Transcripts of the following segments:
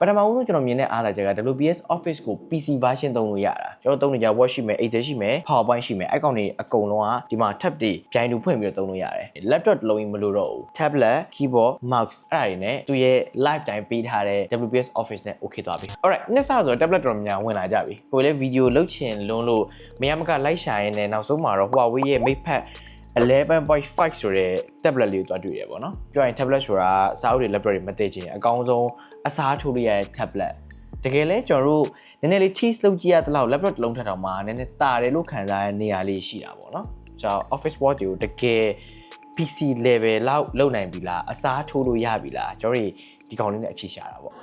ပထမဦးဆုံးကျွန်တော်မြင်တဲ့အားသာချက်က WPS Office ကို PC version သုံးလို့ရတာကျွန်တော်သုံးနေကြ Word ရှိမယ် Excel ရှိမယ် PowerPoint ရှိမယ်အဲ့ကောင်တွေအကုန်လုံးကဒီမှာ tab တွေပြိုင်တူဖွင့်ပြီးတော့သုံးလို့ရတယ် laptop တစ်လုံးကြီးမလို့တော့ဘူး tablet keyboard mouse အဲ့ဒါတွေနဲ့သူရဲ့ lifetime ပေးထားတဲ့ WPS Office နဲ့ okay သွားပြီ alright နှစ်ဆဆိုတော့ tablet တော်များများဝင်လာကြပြီကိုယ်လည်း video လုပ်ချင်လွန်းလို့မရမကလိုက်ရှာရင်းနဲ့နောက်ဆုံးမှာတော့ Huawei ရဲ့ MatePad 11.5ဆိုတဲ့ tablet လေးကိုတွားတွေ့ရပေါ့နော်ပြောရရင် tablet ဆိုတာစာအုပ်တွေ laptop တွေမသိချင်အကောင်းဆုံးအစားထိုးလို့ရတဲ့ tablet တကယ်လဲကျွန်တော်တို့နည်းနည်းလေး tease လုပ်ကြည့်ရတဲ့လောက် laptop တစ်လုံးထက်တောင်မှနည်းနည်းတာတယ်လို့ခံစားရတဲ့နေရာလေးရှိတာပေါ့နော်ကျွန်တော် office work တွေကိုတကယ် PC level လောက်လုပ်နိုင်ပြီလားအစားထိုးလို့ရပြီလားကျွန်တော်တို့ဒီကောင်လေးနဲ့အဖြေရှာတာပေါ့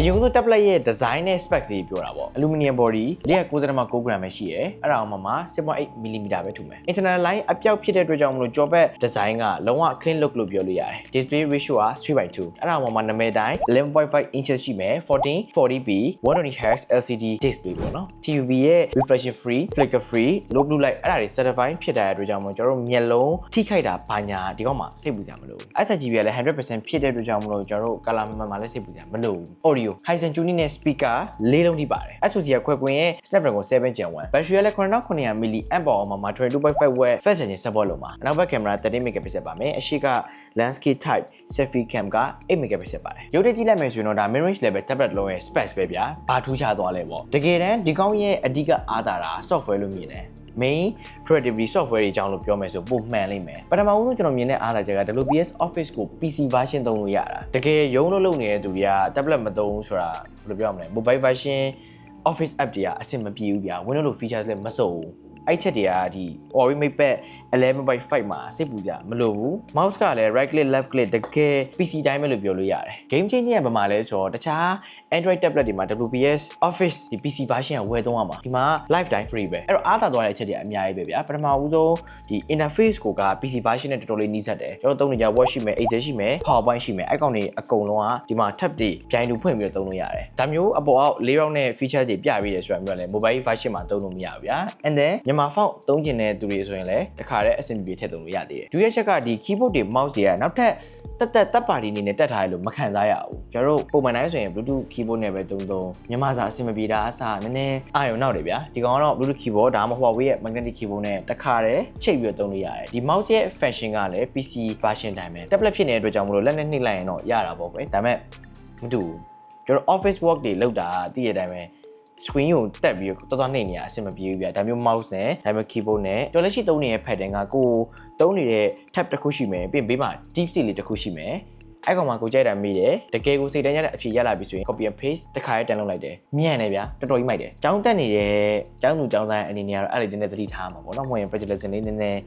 အရင်က tablet ရဲ့ design နဲ့ spec တွေပြောတာပေါ့ aluminum body 190.9 gram ပဲရှိရယ်အဲ့ဒါအောင်မှာ6.8 mm ပဲထူမယ် internal line အပြောက်ဖြစ်တဲ့အတွက်ကြောင့်မလို့ jaw back design ကလုံးဝ clean look လို့ပြောလို့ရတယ် display ratio က3/2အဲ့ဒါအောင်မှာနာမည်တိုင်း11.5 inches ရှိမယ် 1440p 120hz LCD display ပေါ့နော် TUV ရဲ့ reflection free flicker free low blue light အဲ့ဒါတွေ certified ဖြစ်တဲ့အတွက်ကြောင့်မလို့ကျွန်တော်တို့မျက်လုံးထိခိုက်တာဘာညာဒီကောင်မှာစိတ်ပူစရာမလိုဘူး SRGB ကလည်း100%ဖြစ်တဲ့အတွက်ကြောင့်မလို့ကျွန်တော်တို့ color မှန်မှန်လည်းစိတ်ပူစရာမလိုဘူး audio Hisense tuning နဲ့ speaker လေးလုံးထိပါတယ် SoC ကခွဲကွင်းရဲ့ Snapdragon 7 Gen 1 battery ကလည်း9900 mAh ပေါ်အောင်မှာ 22.5 watt fast charging support လုပ်မှာနောက်ဘက် camera 13 megapixel ပါမယ်အရှိက landscape type selfie cam က8 megapixel ပါတယ်ရုပ်တရက်ကြည့်လိုက်မယ်ဆိုရင်တော့ဒါ mid range level tablet လုံးရဲ့ specs ပဲဗျာဘာထူးခြားသွားလဲပေါ့တကယ်တမ်းဒီကောင်းရဲ့အဓိကအားသာတာ software လို့မြင်တယ် main productivity software တွေအကြောင်းလို့ပြောမယ်ဆိုပိုမှန်လိမ့်မယ်ပထမဦးဆုံးကျွန်တော်မြင်တဲ့အားသာချက်က WPS Office ကို PC version သုံးလို့ရတာတကယ်ရုံးလို့လုပ်နေတဲ့သူတွေက tablet မသုံးဘူးဆိုတာဘယ်လိုပြောမလဲ mobile version Office app တွေကအဆင်မပြေဘူးဗျာ Windows လို့ features လည်းမစုံဘူး အဲ့ချက်တွေကဒီ Huawei MatePad 11.5မှာစိတ်ပူကြမလို့ဘူး mouse ကလည်း right click left click တကယ် PC တိုင်းပဲလို့ပြောလို့ရတယ် game changing ကဘာမှလဲဆိုတော့တခြား Android tablet တွေမှာ WPS Office ဒီ PC version ကဝယ်သုံးရမှာဒီမှာ lifetime free ပဲအဲ့တော့အားသာသွားတဲ့အချက်တွေအများကြီးပဲဗျာပထမဦးဆုံးဒီ interface ကိုက PC version နဲ့တော်တော်လေးနှီးစပ်တယ်ကျွန်တော်သုံးနေကြ Word ရှိမယ် Excel ရှိမယ် PowerPoint ရှိမယ်အဲ့ကောင်တွေအကုန်လုံးကဒီမှာ tab တွေပြိုင်တူဖွင့်ပြီးတော့သုံးလို့ရတယ်ဒါမျိုးအပေါ်အောက်၄ round နဲ့ feature တွေပြပြီးတယ်ဆိုတာမျိုးလည်း mobile version မှာသုံးလို့မရဘူးဗျာ and then မြန်မာ font သုံးချင်တဲ့သူတွေဆိုရင်လည်းတခါတည်းအဆင်ပြေထည့်သုံးလို့ရသေးတယ်ဒုတိယချက်ကဒီ keyboard တွေ mouse တွေကနောက်ထပ်တက်တက်တပ်ပါတီအနေနဲ့တက်ထားရလို့မခံစားရဘူးကျွန်တော်တို့ပုံမှန်တိုင်းဆိုရင် Bluetooth keyboard နဲ့ပဲတုံးတုံးမြန်မာစာအဆင်မပြေတာအစားနည်းနည်းအာရုံနောက်တယ်ဗျာဒီကောင်ကတော့ Bluetooth keyboard ဒါမှမဟုတ် Huawei ရဲ့ magnetic keyboard နဲ့တခါတည်းချိတ်ပြီးတော့သုံးလို့ရတယ်ဒီ mouse ရဲ့ function ကလည်း PC version တိုင်းပဲ tablet ဖြစ်နေတဲ့အတွက်ကြောင့်မလို့လက်နဲ့နှိပ်လိုက်ရင်တော့ရတာပေါ့ကွယ်ဒါပေမဲ့မတူဘူးကျွန်တော် office work တွေလုပ်တာတည့်ရတဲ့အတိုင်းပဲ screen ကိုတက်ပြီးတော့တော်တော်နှိမ့်နေရအဆင်မပြေဘူးဗျာဒါမျိုး mouse နဲ့ဒါမျိုး keyboard နဲ့ကျွန်တော်လက်ရှိသုံးနေတဲ့ pattern ကကိုသုံးနေတဲ့ tab တစ်ခုရှိမယ်ပြီးရင်ဘေးမှာ deep seal လေးတစ်ခုရှိမယ်အဲ့ကောင်မှာကိုကြိုက်တာမိတယ်တကယ်ကိုစိတ်တန်းရတဲ့အဖြေရလာပြီဆိုရင် copy and paste တစ်ခါရေးတန်းလုပ်လိုက်တယ်မြန်တယ်ဗျာတော်တော်ကြီးမိုက်တယ်ကျောင်းတက်နေတဲ့ကျောင်းသူကျောင်းသားအနေနဲ့ကတော့အဲ့ဒီနည်းနည်းသတိထားမှာပေါ့နော်မဟုတ်ရင် plagiarism လေးနည်းနည်း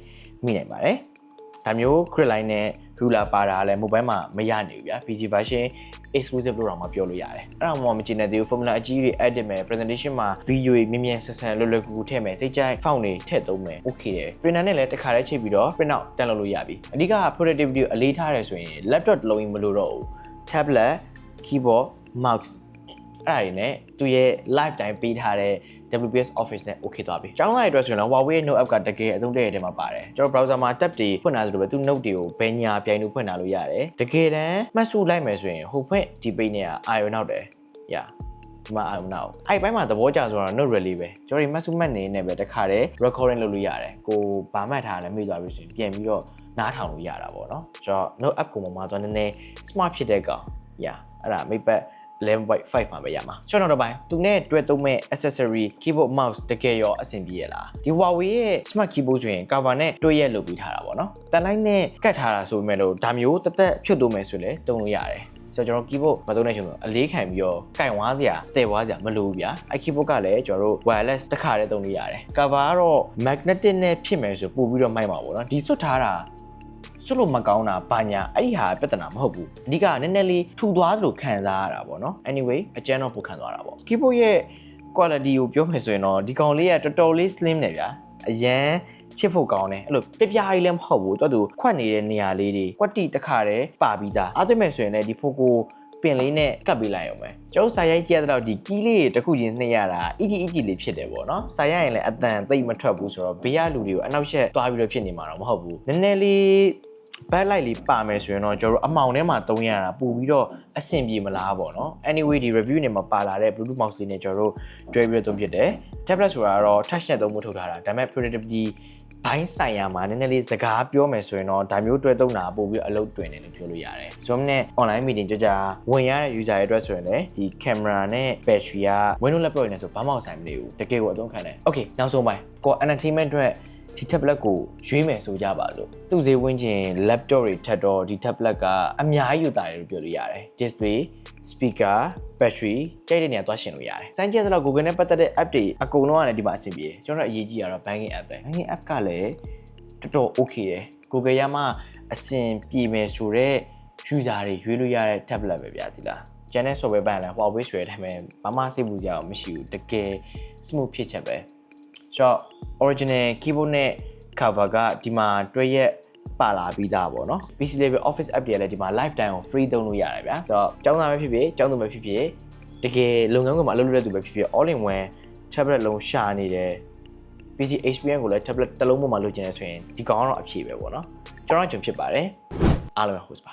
မိနိုင်ပါတယ် ဒါမျိုး grid line နဲ့ ruler ပါတာလည်း mobile မှာမရနိုင်ဘူးဗျာ PC version exclusive လို့တော့မပြောလို့ရတယ်အဲ့ဒါမှမကျင်တဲ့သေးဘူး formula အကြီးတွေ edit မယ် presentation မှာ video တွေမြင်မြင်ဆန်ဆန်လွယ်လွယ်ကူကူထည့်မယ်စိတ်ကြိုက် font တွေထည့်သုံးမယ် okay တယ် printer နဲ့လည်းတစ်ခါတည်းချိန်ပြီးတော့ print out တက်လုပ်လို့ရပြီအဓိက productivity ကိုအလေးထားရဲဆိုရင် laptop တစ်လုံးကြီးမလို့တော့ဘူး tablet keyboard mouse အဲ့ဒါတွေနဲ့သူရဲ့ lifetime ပေးထားတဲ့ WPS Office နဲ့ okay သွားပြီ။ကျောင်းသားတွေအတွက်ဆိုရင်တော့ Huawei ရဲ့ Note app ကတကယ်အသုံးတည့်ရတဲ့မှာပါတယ်။ကျွန်တော် browser မှာ tab တွေဖွင့်လာသလိုပဲသူ Note တွေကိုဘယ်ညာပြိုင်လို့ဖွင့်လာလို့ရတယ်။တကယ်တမ်းမှတ်စုလိုက်မယ်ဆိုရင်ဟိုဖွင့်ဒီ page နဲ့အာရုံနောက်တယ်။ Yeah ဒီမှာအာရုံနောက်အဲ့ဘက်မှာသဘောကျဆိုတော့ Note Rally ပဲကျွန်တော်ဒီမှတ်စုမှတ်နေနေပဲတခါတည်း recording လုပ်လို့ရတယ်။ကိုဘာမှတ်ထားလည်းမေ့သွားပြီဆိုရင်ပြန်ပြီးတော့နားထောင်လို့ရတာပေါ့နော်။ကျွန်တော် Note app ကိုမှမှာတော့နည်းနည်း smart ဖြစ်တဲ့ကောင် Yeah အဲ့ဒါမိတ်ပတ် 11.5မှာပဲရမှာကျွန်တော်တော့ပိုင်းသူနဲ့တွဲသုံးမဲ့ accessory keyboard mouse တကယ်ရောအဆင်ပြေရလားဒီ Huawei ရဲ့ smart keyboard ဆိုရင် cover နဲ့တွဲရက်လုပ်ပြီးထားတာပေါ့နော်တန်လိုက်နဲ့ကတ်ထားတာဆိုပေမဲ့လို့ဒါမျိုးတက်တက်ဖြုတ်လို့မယ်ဆိုလည်းတုံးလို့ရတယ်ဆိုတော့ကျွန်တော် keyboard မသုံးတဲ့ချိန်ဆိုအလေးခံပြီးတော့ကင်ဝါးစရာတည်ဝါးစရာမလိုဘူးဗျာအဲ keyboard ကလည်းကျွန်တော်တို့ wireless တစ်ခါတည်းသုံးလို့ရတယ် cover ကတော့ magnetic နဲ့ဖြစ်မယ်ဆိုပို့ပြီးတော့မိုက်မှာပေါ့နော်ဒီစွတ်ထားတာ စွတ်လို့မကောင်းတာဘာညာအဲ့ဒီဟာပြဿနာမဟုတ်ဘူးအဓိကနည်းနည်းလေးထူသွားသလိုခံစားရတာပေါ့နော် anyway အကျန်းတော့ပိုခံသွားတာပေါ့ keyboard ရဲ့ quality ကိုပြောမယ်ဆိုရင်တော့ဒီကောင်လေးကတော်တော်လေး slim နေဗျာအရန်ချစ်ဖို့ကောင်းတယ်အဲ့လိုပြပြကြီးလည်းမဟုတ်ဘူးတော်သူခွက်နေတဲ့နေရာလေးတွေကွက်တိတစ်ခါတည်းပါပြီးသားအားသွမဲ့ဆိုရင်လည်းဒီဖိုကိုပင်လေးနဲ့ကပ်ပေးလိုက်အောင်ပဲကျွန်တော်စာရိုက်ကြည့်ရတော့ဒီကီးလေးတွေတစ်ခုချင်းနှိပ်ရတာအီဂျီအီဂျီလေးဖြစ်တယ်ပေါ့နော်စာရိုက်ရင်လည်းအတန်သိမ့်မထွက်ဘူးဆိုတော့ဘေးကလူတွေကိုအနောက်ရှက်သွားပြီးတော့ဖြစ်နေမှာတော့မဟုတ်ဘူးနည်းနည်းလေး backlight လေးပါမယ်ဆိုရင်တော့ကျွန်တော်တို့အမောင်ထဲမှာသုံးရတာပို့ပြီးတော့အဆင်ပြေမလားပေါ့နော် anyway ဒီ review နေမှာပါလာတဲ့ bluetooth mouse လေးနဲ့ကျွန်တော်တို့တွဲပြီးတော့သုံးဖြစ်တယ် tablet ဆိုတာကတော့ touch နဲ့သုံးဖို့ထုတ်ထားတာဒါပေမဲ့ productivity ဘိုင်းဆိုင်ရာမှာနည်းနည်းလေးစကားပြောမယ်ဆိုရင်တော့ဒါမျိုးတွဲသုံးတာပို့ပြီးအလုပ်တွင်တယ်လို့ပြောလို့ရတယ် Zoom နဲ့ online meeting ကြကြဝင်ရတဲ့ user ရဲ့အတွက်ဆိုရင်လည်းဒီ camera နဲ့ battery က Windows laptop နဲ့ဆိုဘာမှဆိုင်မနေဘူးတကယ်ကိုအသုံးခံတယ် Okay နောက်ဆုံးပိုင်းကို entertainment အတွက် ဒီ tablet ကိုရွေးမယ်ဆိုကြပါလို့သူ့ဈေးဝင်းကျင် laptop တွေထက်တော့ဒီ tablet ကအများကြီးယူတာတယ်လို့ပြောလို့ရတယ် display speaker battery ကြိုက်တဲ့နေရာသွားရှင်လို့ရတယ်။စိုင်းကျက်ဆိုတော့ Google နဲ့ပတ်သက်တဲ့ app တွေအကုန်လုံးကလည်းဒီမှာအဆင်ပြေတယ်။ကျွန်တော်တို့အရေးကြီးတာတော့ banking app ပဲ။ banking app ကလည်းတော်တော် okay တယ်။ Google ရမှအဆင်ပြေမယ်ဆိုတော့ user တွေရွေးလို့ရတဲ့ tablet ပဲဗျာဒီလား။ channel software ပိုင်းလည်း Huawei ဆိုတဲ့အတိုင်းပဲဘာမှစိတ်ပူကြအောင်မရှိဘူး။တကယ် smooth ဖြစ်ချက်ပဲ။ ဆိုတော့ original keyboard နဲ့ cover ကဒီမှာတွဲရက်ပါလာပြီးသားပေါ့နော် PC level office app တွေလည်းဒီမှာ lifetime ကို free သုံးလို့ရတယ်ဗျာဆိုတော့ကျောင်းသားပဲဖြစ်ဖြစ်ကျောင်းသူပဲဖြစ်ဖြစ်တကယ်လုပ်ငန်းခွင်မှာအလုပ်လုပ်တဲ့သူပဲဖြစ်ဖြစ် all in one tablet လုံးရှာနေတယ် PC experience ကိုလည်း tablet တစ်လုံးပေါ်မှာလုပ်ချင်တယ်ဆိုရင်ဒီကောင်ကတော့အဖြေပဲပေါ့နော်ကျွန်တော်ကျွန်ဖြစ်ပါတယ်အားလုံး host ပါ